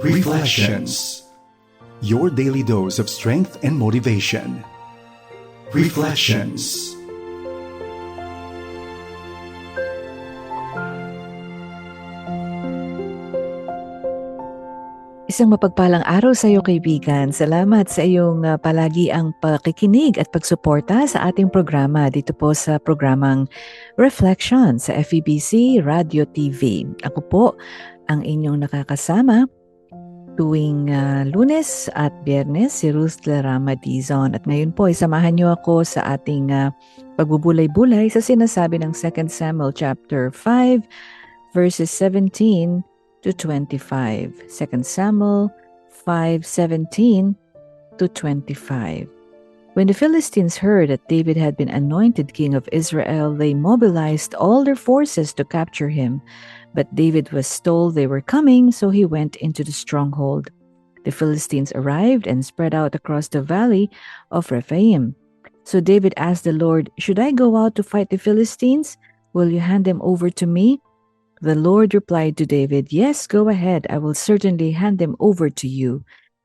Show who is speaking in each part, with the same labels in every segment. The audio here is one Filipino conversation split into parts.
Speaker 1: Reflections Your daily dose of strength and motivation. Reflections
Speaker 2: Isang mapagpalang araw sa iyo kaibigan. Salamat sa iyong uh, palagi ang pakikinig at pagsuporta sa ating programa dito po sa programang Reflection sa FEBC Radio TV. Ako po ang inyong nakakasama tuwing uh, lunes at biyernes si Ruth Larama Dizon. At ngayon po, isamahan niyo ako sa ating uh, pagbubulay-bulay sa sinasabi ng 2 Samuel chapter 5 verses 17 to 25. 2 Samuel 5:17 to 25. When the Philistines heard that David had been anointed king of Israel, they mobilized all their forces to capture him. But David was told they were coming, so he went into the stronghold. The Philistines arrived and spread out across the valley of Rephaim. So David asked the Lord, Should I go out to fight the Philistines? Will you hand them over to me? The Lord replied to David, Yes, go ahead. I will certainly hand them over to you.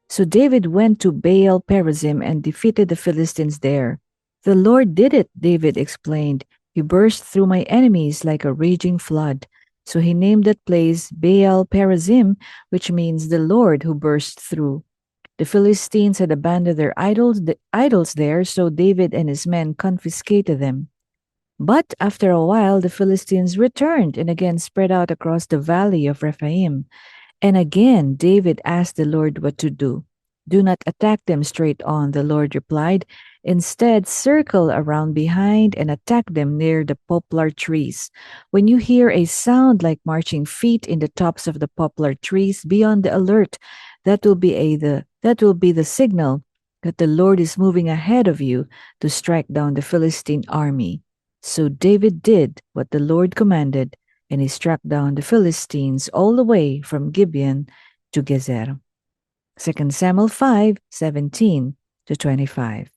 Speaker 2: So David went to Baal Perazim and defeated the Philistines there. The Lord did it, David explained. He burst through my enemies like a raging flood. So he named that place Baal Perazim, which means the Lord who burst through. The Philistines had abandoned their idols, the idols there, so David and his men confiscated them. But after a while, the Philistines returned and again spread out across the valley of Rephaim. And again, David asked the Lord what to do. Do not attack them straight on, the Lord replied. Instead, circle around behind and attack them near the poplar trees. When you hear a sound like marching feet in the tops of the poplar trees, be on the alert. That will be a the that will be the signal that the Lord is moving ahead of you to strike down the Philistine army. So David did what the Lord commanded, and he struck down the Philistines all the way from Gibeon to Gezer. 2 Samuel 5 17 to 25.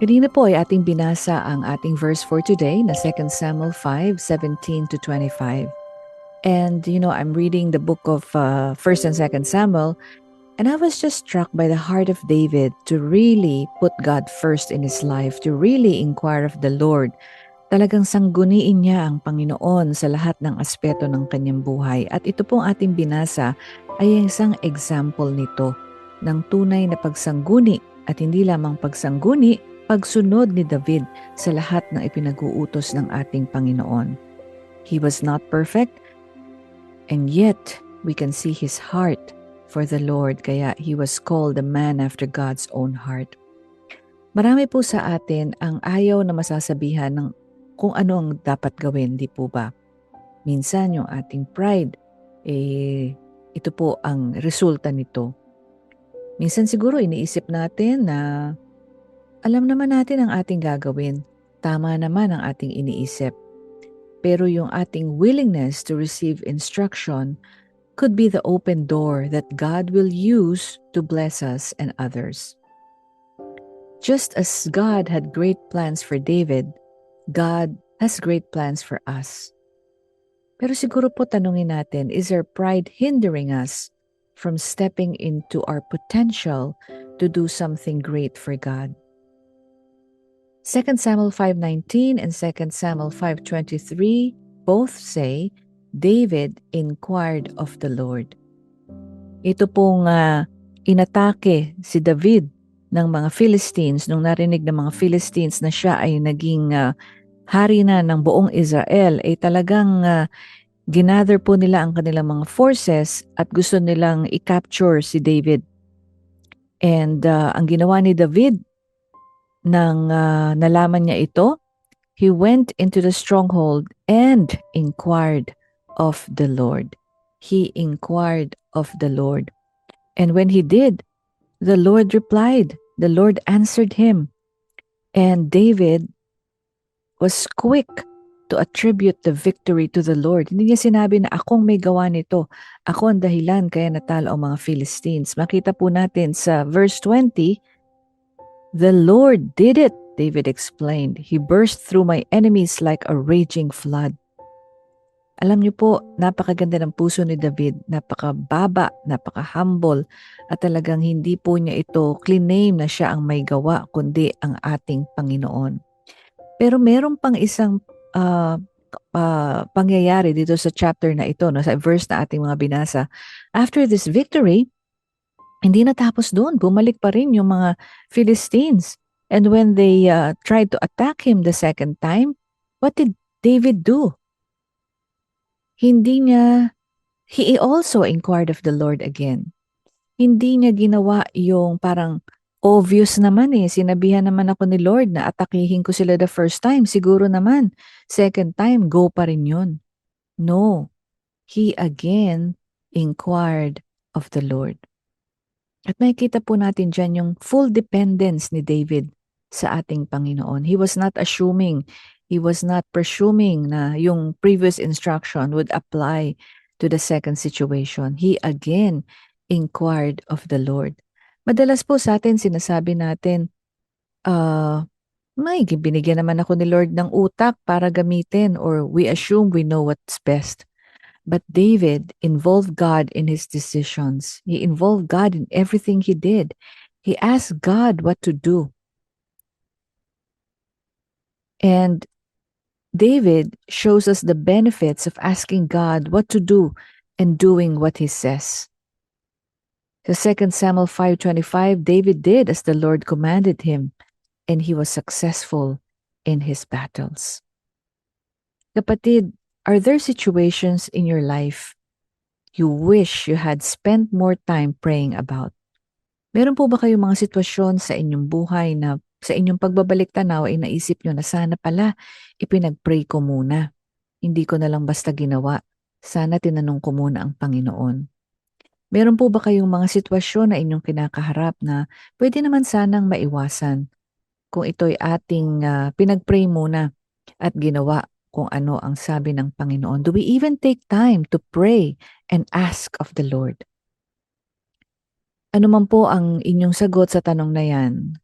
Speaker 2: Kanina po ay ating binasa ang ating verse for today na 2 Samuel 5 17 to 25. And you know, I'm reading the book of uh, 1st and 2nd Samuel, And I was just struck by the heart of David to really put God first in his life, to really inquire of the Lord. Talagang sangguniin niya ang Panginoon sa lahat ng aspeto ng kanyang buhay. At ito pong ating binasa ay isang example nito ng tunay na pagsangguni at hindi lamang pagsangguni, pagsunod ni David sa lahat ng ipinag-uutos ng ating Panginoon. He was not perfect, and yet we can see his heart for the Lord, kaya he was called a man after God's own heart. Marami po sa atin ang ayaw na masasabihan ng kung ano ang dapat gawin, di po ba? Minsan yung ating pride, eh, ito po ang resulta nito. Minsan siguro iniisip natin na alam naman natin ang ating gagawin. Tama naman ang ating iniisip. Pero yung ating willingness to receive instruction could be the open door that God will use to bless us and others. Just as God had great plans for David, God has great plans for us. Pero siguro po tanungin natin, is our pride hindering us from stepping into our potential to do something great for God? 2 Samuel 5:19 and 2 Samuel 5:23 both say David inquired of the Lord. Ito pong uh, inatake si David ng mga Philistines nung narinig ng mga Philistines na siya ay naging uh, hari na ng buong Israel ay talagang uh, ginather po nila ang kanilang mga forces at gusto nilang i-capture si David. And uh, ang ginawa ni David nang uh, nalaman niya ito, he went into the stronghold and inquired of the Lord. He inquired of the Lord. And when he did, the Lord replied, the Lord answered him. And David was quick to attribute the victory to the Lord. Hindi niya sinabi na akong may gawa nito. Ako ang dahilan kaya natalo ang mga Philistines. Makita po natin sa verse 20, The Lord did it, David explained. He burst through my enemies like a raging flood. Alam niyo po, napakaganda ng puso ni David, napakababa, napaka-humble, at talagang hindi po niya ito claim na siya ang may gawa, kundi ang ating Panginoon. Pero meron pang isang uh, uh, pangyayari dito sa chapter na ito, no, sa verse na ating mga binasa. After this victory, hindi natapos doon. Bumalik pa rin yung mga Philistines. And when they uh, tried to attack him the second time, what did David do? Hindi niya, he also inquired of the Lord again. Hindi niya ginawa yung parang obvious naman eh. Sinabihan naman ako ni Lord na atakihin ko sila the first time. Siguro naman, second time, go pa rin yun. No. He again inquired of the Lord. At makikita po natin dyan yung full dependence ni David sa ating Panginoon. He was not assuming he was not presuming na yung previous instruction would apply to the second situation. He again inquired of the Lord. Madalas po sa atin sinasabi natin, uh, may binigyan naman ako ni Lord ng utak para gamitin or we assume we know what's best. But David involved God in his decisions. He involved God in everything he did. He asked God what to do. And David shows us the benefits of asking God what to do and doing what he says. The 2 Samuel 5:25 David did as the Lord commanded him and he was successful in his battles. Kapatid, are there situations in your life you wish you had spent more time praying about? Meron po ba kayong mga sitwasyon sa inyong buhay na sa inyong pagbabalik tanaw ay naisip nyo na sana pala ipinag-pray ko muna. Hindi ko na lang basta ginawa. Sana tinanong ko muna ang Panginoon. Meron po ba kayong mga sitwasyon na inyong kinakaharap na pwede naman sanang maiwasan kung ito'y ating uh, pinag-pray muna at ginawa kung ano ang sabi ng Panginoon? Do we even take time to pray and ask of the Lord? Ano man po ang inyong sagot sa tanong na yan,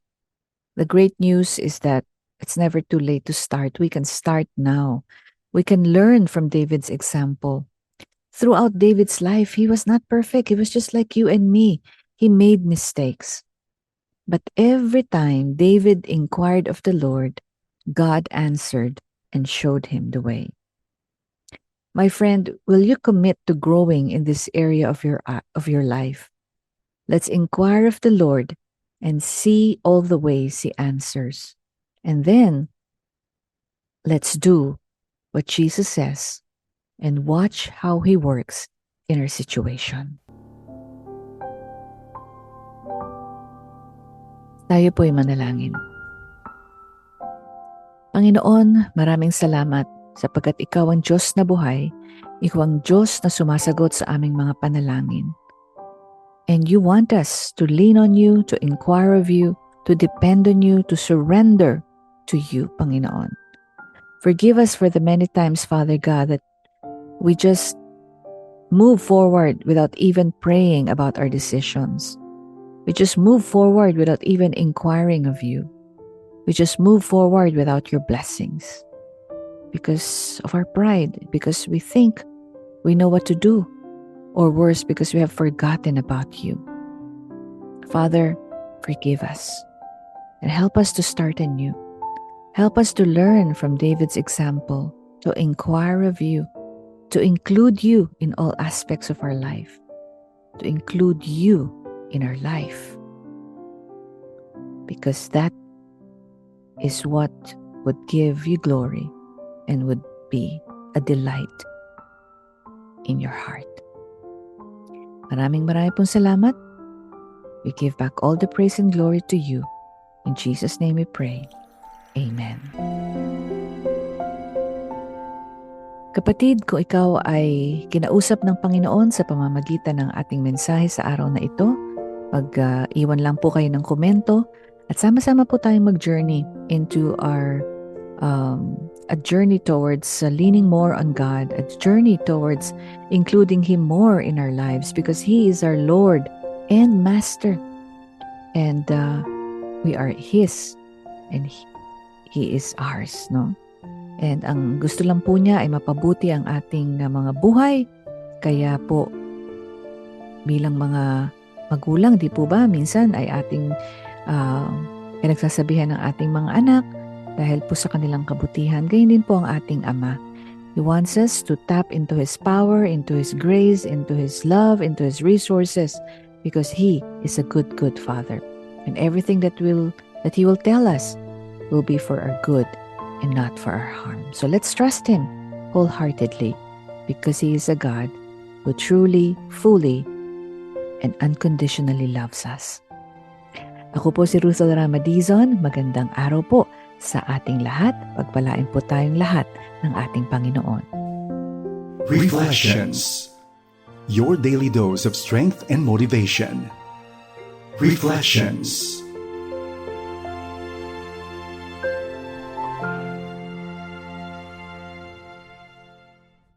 Speaker 2: The great news is that it's never too late to start. We can start now. We can learn from David's example. Throughout David's life, he was not perfect. He was just like you and me. He made mistakes. But every time David inquired of the Lord, God answered and showed him the way. My friend, will you commit to growing in this area of your of your life? Let's inquire of the Lord and see all the ways He answers. And then let's do what Jesus says and watch how He works in our situation. Tayo po'y manalangin. Panginoon, maraming salamat sapagkat Ikaw ang Diyos na buhay, Ikaw ang Diyos na sumasagot sa aming mga panalangin. And you want us to lean on you, to inquire of you, to depend on you, to surrender to you, Panginoon. Forgive us for the many times, Father God, that we just move forward without even praying about our decisions. We just move forward without even inquiring of you. We just move forward without your blessings because of our pride, because we think we know what to do or worse, because we have forgotten about you. Father, forgive us and help us to start anew. Help us to learn from David's example, to inquire of you, to include you in all aspects of our life, to include you in our life. Because that is what would give you glory and would be a delight in your heart. Maraming maraming pong salamat. We give back all the praise and glory to you. In Jesus' name we pray. Amen. Kapatid, kung ikaw ay kinausap ng Panginoon sa pamamagitan ng ating mensahe sa araw na ito, mag-iwan uh, lang po kayo ng komento at sama-sama po tayong mag-journey into our um, a journey towards uh, leaning more on God, a journey towards including Him more in our lives because He is our Lord and Master. And uh, we are His and He, he is ours, no? And ang gusto lang po niya ay mapabuti ang ating uh, mga buhay. Kaya po, bilang mga magulang, di po ba, minsan ay ating uh, pinagsasabihan ng ating mga anak dahil po sa kanilang kabutihan. Gayun din po ang ating Ama. He wants us to tap into His power, into His grace, into His love, into His resources because He is a good, good Father. And everything that will that He will tell us will be for our good and not for our harm. So let's trust Him wholeheartedly because He is a God who truly, fully, and unconditionally loves us. Ako po si Russell Ramadizon. Magandang araw po sa ating lahat. Pagpalain po tayong lahat ng ating Panginoon.
Speaker 1: Reflections. Your daily dose of strength and motivation. Reflections.